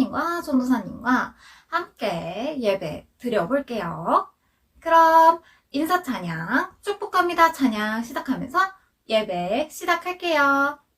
목사님과 전도사님과 함께 예배 드려볼게요. 그럼 인사 찬양, 축복합니다 찬양 시작하면서 예배 시작할게요.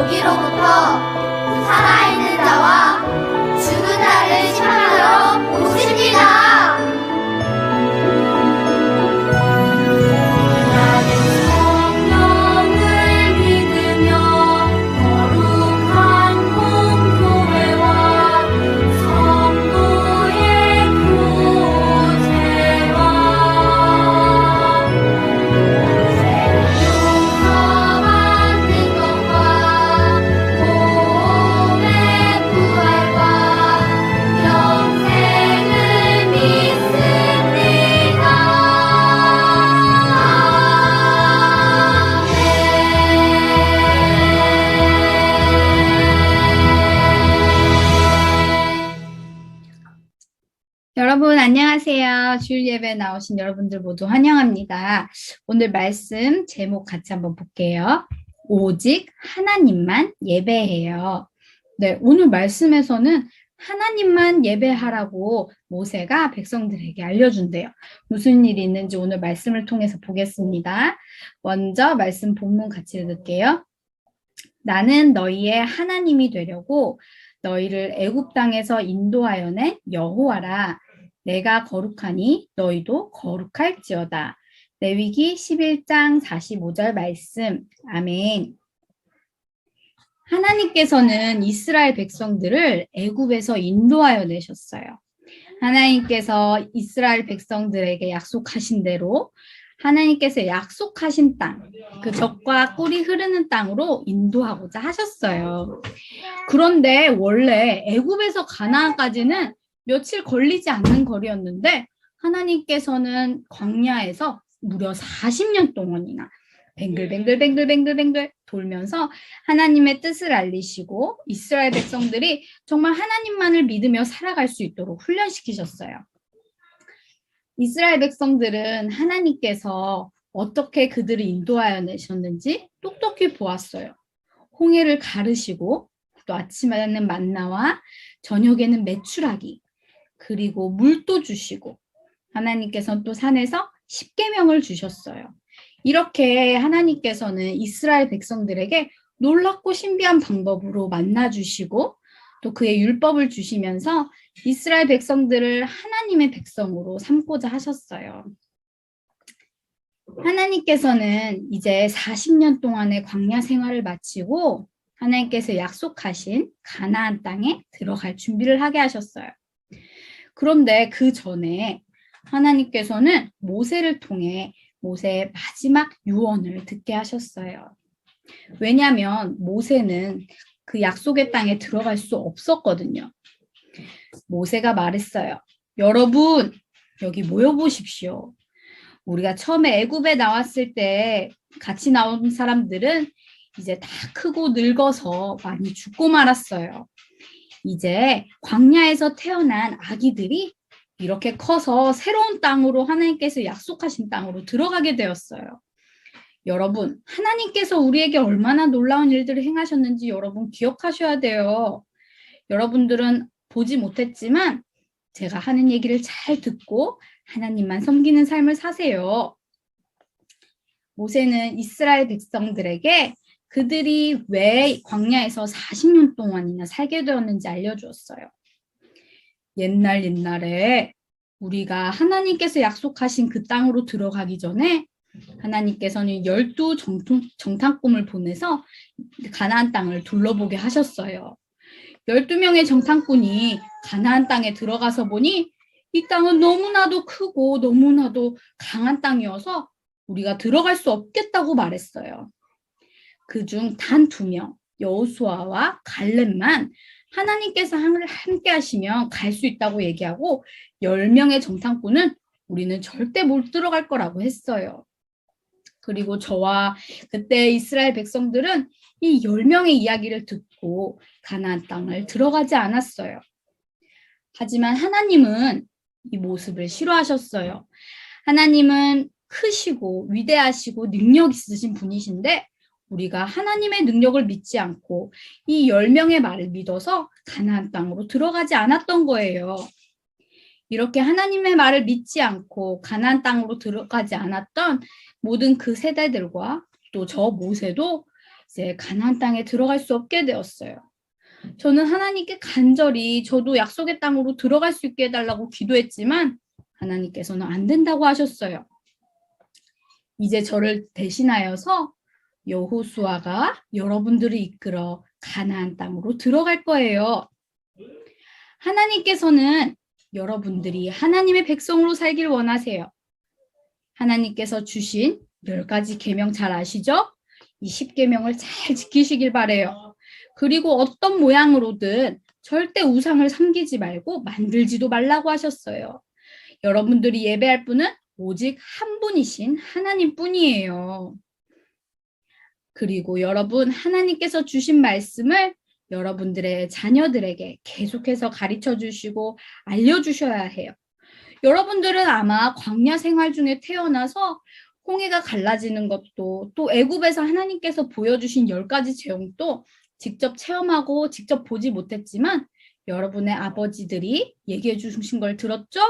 거기로부터 살아있는 자와 안녕하세요. 주일 예배 나오신 여러분들 모두 환영합니다. 오늘 말씀 제목 같이 한번 볼게요. 오직 하나님만 예배해요. 네, 오늘 말씀에서는 하나님만 예배하라고 모세가 백성들에게 알려준대요. 무슨 일이 있는지 오늘 말씀을 통해서 보겠습니다. 먼저 말씀 본문 같이 읽을게요. 나는 너희의 하나님이 되려고 너희를 애굽 땅에서 인도하여 낸 여호와라. 내가 거룩하니 너희도 거룩할지어다. 레위기 11장 45절 말씀. 아멘. 하나님께서는 이스라엘 백성들을 애굽에서 인도하여 내셨어요. 하나님께서 이스라엘 백성들에게 약속하신 대로 하나님께서 약속하신 땅, 그 적과 꿀이 흐르는 땅으로 인도하고자 하셨어요. 그런데 원래 애굽에서 가나안까지는 며칠 걸리지 않는 거리였는데 하나님께서는 광야에서 무려 40년 동안이나 뱅글뱅글뱅글뱅글뱅글 돌면서 하나님의 뜻을 알리시고 이스라엘 백성들이 정말 하나님만을 믿으며 살아갈 수 있도록 훈련시키셨어요. 이스라엘 백성들은 하나님께서 어떻게 그들을 인도하여 내셨는지 똑똑히 보았어요. 홍해를 가르시고 또 아침에는 만나와 저녁에는 메추라기 그리고 물도 주시고 하나님께서는 또 산에서 십계명을 주셨어요. 이렇게 하나님께서는 이스라엘 백성들에게 놀랍고 신비한 방법으로 만나 주시고 또 그의 율법을 주시면서 이스라엘 백성들을 하나님의 백성으로 삼고자 하셨어요. 하나님께서는 이제 40년 동안의 광야 생활을 마치고 하나님께서 약속하신 가나안 땅에 들어갈 준비를 하게 하셨어요. 그런데 그 전에 하나님께서는 모세를 통해 모세의 마지막 유언을 듣게 하셨어요. 왜냐하면 모세는 그 약속의 땅에 들어갈 수 없었거든요. 모세가 말했어요. 여러분 여기 모여 보십시오. 우리가 처음에 애굽에 나왔을 때 같이 나온 사람들은 이제 다 크고 늙어서 많이 죽고 말았어요. 이제 광야에서 태어난 아기들이 이렇게 커서 새로운 땅으로 하나님께서 약속하신 땅으로 들어가게 되었어요. 여러분, 하나님께서 우리에게 얼마나 놀라운 일들을 행하셨는지 여러분 기억하셔야 돼요. 여러분들은 보지 못했지만 제가 하는 얘기를 잘 듣고 하나님만 섬기는 삶을 사세요. 모세는 이스라엘 백성들에게 그들이 왜 광야에서 40년 동안이나 살게 되었는지 알려주었어요. 옛날 옛날에 우리가 하나님께서 약속하신 그 땅으로 들어가기 전에 하나님께서는 열두 정탐꾼을 보내서 가나안 땅을 둘러보게 하셨어요. 12명의 정탐꾼이 가나안 땅에 들어가서 보니 이 땅은 너무나도 크고 너무나도 강한 땅이어서 우리가 들어갈 수 없겠다고 말했어요. 그 중 단 두 명, 여호수아와 갈렙만 하나님께서 함께 하시면 갈 수 있다고 얘기하고 10명의 정탐꾼은 우리는 절대 못 들어갈 거라고 했어요. 그리고 저와 그때 이스라엘 백성들은 이 10명의 이야기를 듣고 가나안 땅을 들어가지 않았어요. 하지만 하나님은 이 모습을 싫어하셨어요. 하나님은 크시고 위대하시고 능력 있으신 분이신데 우리가 하나님의 능력을 믿지 않고 이 10명의 말을 믿어서 가나안 땅으로 들어가지 않았던 거예요. 이렇게 하나님의 말을 믿지 않고 가나안 땅으로 들어가지 않았던 모든 그 세대들과 또 저 모세도 이제 가나안 땅에 들어갈 수 없게 되었어요. 저는 하나님께 간절히 저도 약속의 땅으로 들어갈 수 있게 해달라고 기도했지만 하나님께서는 안 된다고 하셨어요. 이제 저를 대신하여서 여호수아가 여러분들을 이끌어 가나안 땅으로 들어갈 거예요. 하나님께서는 여러분들이 하나님의 백성으로 살길 원하세요. 하나님께서 주신 열 가지 계명 잘 아시죠? 이 십계명을 잘 지키시길 바래요. 그리고 어떤 모양으로든 절대 우상을 섬기지 말고 만들지도 말라고 하셨어요. 여러분들이 예배할 분은 오직 한 분이신 하나님 뿐이에요. 그리고 여러분 하나님께서 주신 말씀을 여러분들의 자녀들에게 계속해서 가르쳐 주시고 알려주셔야 해요. 여러분들은 아마 광야 생활 중에 태어나서 홍해가 갈라지는 것도 또 애굽에서 하나님께서 보여주신 열 가지 재앙도 직접 체험하고 직접 보지 못했지만 여러분의 아버지들이 얘기해 주신 걸 들었죠?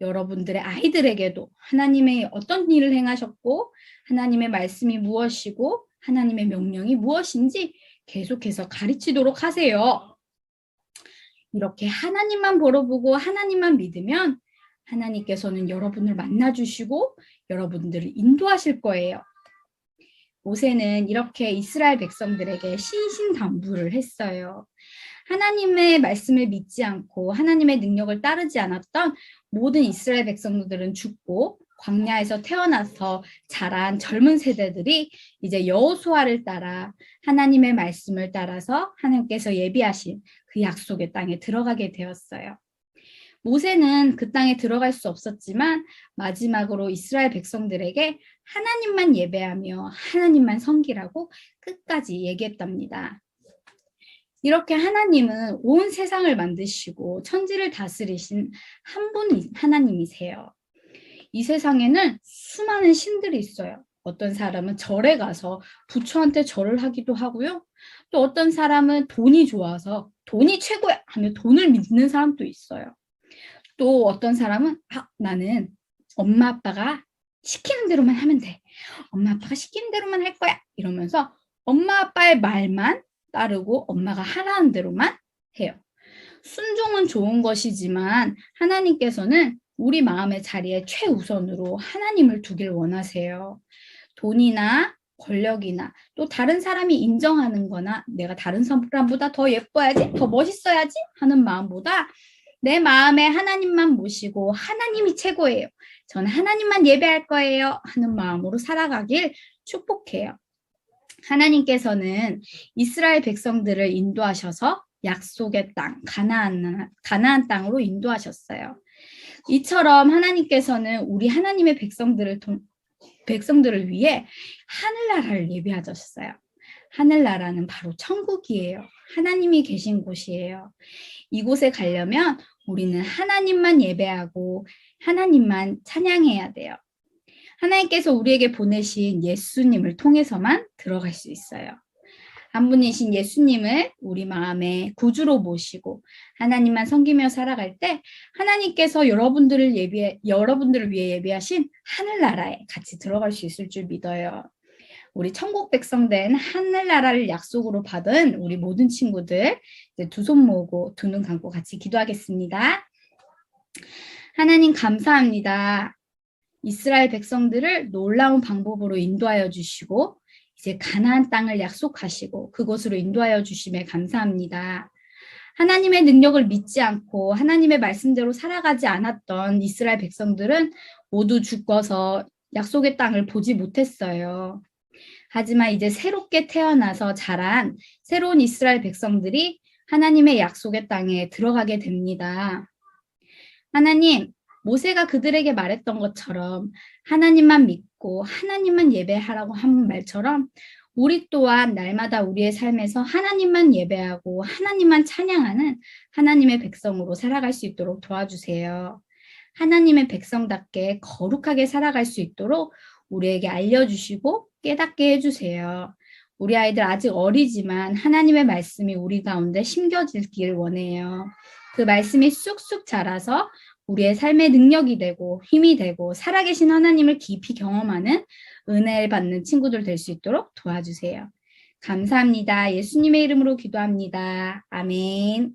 여러분들의 아이들에게도 하나님의 어떤 일을 행하셨고 하나님의 말씀이 무엇이고 하나님의 명령이 무엇인지 계속해서 가르치도록 하세요. 이렇게 하나님만 보러보고 하나님만 믿으면 하나님께서는 여러분을 만나주시고 여러분들을 인도하실 거예요. 모세는 이렇게 이스라엘 백성들에게 신신당부를 했어요. 하나님의 말씀을 믿지 않고 하나님의 능력을 따르지 않았던 모든 이스라엘 백성들은 죽고 광야에서 태어나서 자란 젊은 세대들이 이제 여호수아를 따라 하나님의 말씀을 따라서 하나님께서 예비하신 그 약속의 땅에 들어가게 되었어요. 모세는 그 땅에 들어갈 수 없었지만 마지막으로 이스라엘 백성들에게 하나님만 예배하며 하나님만 섬기라고 끝까지 얘기했답니다. 이렇게 하나님은 온 세상을 만드시고 천지를 다스리신 한 분 하나님이세요. 이 세상에는 수많은 신들이 있어요. 어떤 사람은 절에 가서 부처한테 절을 하기도 하고요. 또 어떤 사람은 돈이 좋아서 돈이 최고야 하며 돈을 믿는 사람도 있어요. 또 어떤 사람은 아, 나는 엄마 아빠가 시키는 대로만 하면 돼. 엄마 아빠가 시키는 대로만 할 거야. 이러면서 엄마 아빠의 말만 따르고 엄마가 하라는 대로만 해요. 순종은 좋은 것이지만 하나님께서는 우리 마음의 자리에 최우선으로 하나님을 두길 원하세요. 돈이나 권력이나 또 다른 사람이 인정하는 거나 내가 다른 사람보다 더 예뻐야지, 더 멋있어야지 하는 마음보다 내 마음에 하나님만 모시고 하나님이 최고예요. 저는 하나님만 예배할 거예요. 하는 마음으로 살아가길 축복해요. 하나님께서는 이스라엘 백성들을 인도하셔서 약속의 땅, 가나안, 가나안 땅으로 인도하셨어요. 이처럼 하나님께서는 우리 하나님의 백성들을 통, 백성들을 위해 하늘나라를 예비하셨어요. 하늘나라는 바로 천국이에요. 하나님이 계신 곳이에요. 이곳에 가려면 우리는 하나님만 예배하고 하나님만 찬양해야 돼요. 하나님께서 우리에게 보내신 예수님을 통해서만 들어갈 수 있어요. 한 분이신 예수님을 우리 마음에 구주로 모시고 하나님만 섬기며 살아갈 때 하나님께서 여러분들을 예비해 여러분들을 위해 예비하신 하늘나라에 같이 들어갈 수 있을 줄 믿어요. 우리 천국 백성 된 하늘나라를 약속으로 받은 우리 모든 친구들 두 손 모으고 두 눈 감고 같이 기도하겠습니다. 하나님 감사합니다. 이스라엘 백성들을 놀라운 방법으로 인도하여 주시고 이제 가나안 땅을 약속하시고 그곳으로 인도하여 주심에 감사합니다. 하나님의 능력을 믿지 않고 하나님의 말씀대로 살아가지 않았던 이스라엘 백성들은 모두 죽어서 약속의 땅을 보지 못했어요. 하지만 이제 새롭게 태어나서 자란 새로운 이스라엘 백성들이 하나님의 약속의 땅에 들어가게 됩니다. 하나님, 모세가 그들에게 말했던 것처럼 하나님만 믿고 하나님만 예배하라고 한 말처럼 우리 또한 날마다 우리의 삶에서 하나님만 예배하고 하나님만 찬양하는 하나님의 백성으로 살아갈 수 있도록 도와주세요. 하나님의 백성답게 거룩하게 살아갈 수 있도록 우리에게 알려주시고 깨닫게 해주세요. 우리 아이들 아직 어리지만 하나님의 말씀이 우리 가운데 심겨지길 원해요. 그 말씀이 쑥쑥 자라서 우리의 삶의 능력이 되고 힘이 되고 살아계신 하나님을 깊이 경험하는 은혜를 받는 친구들 될 수 있도록 도와주세요. 감사합니다. 예수님의 이름으로 기도합니다. 아멘.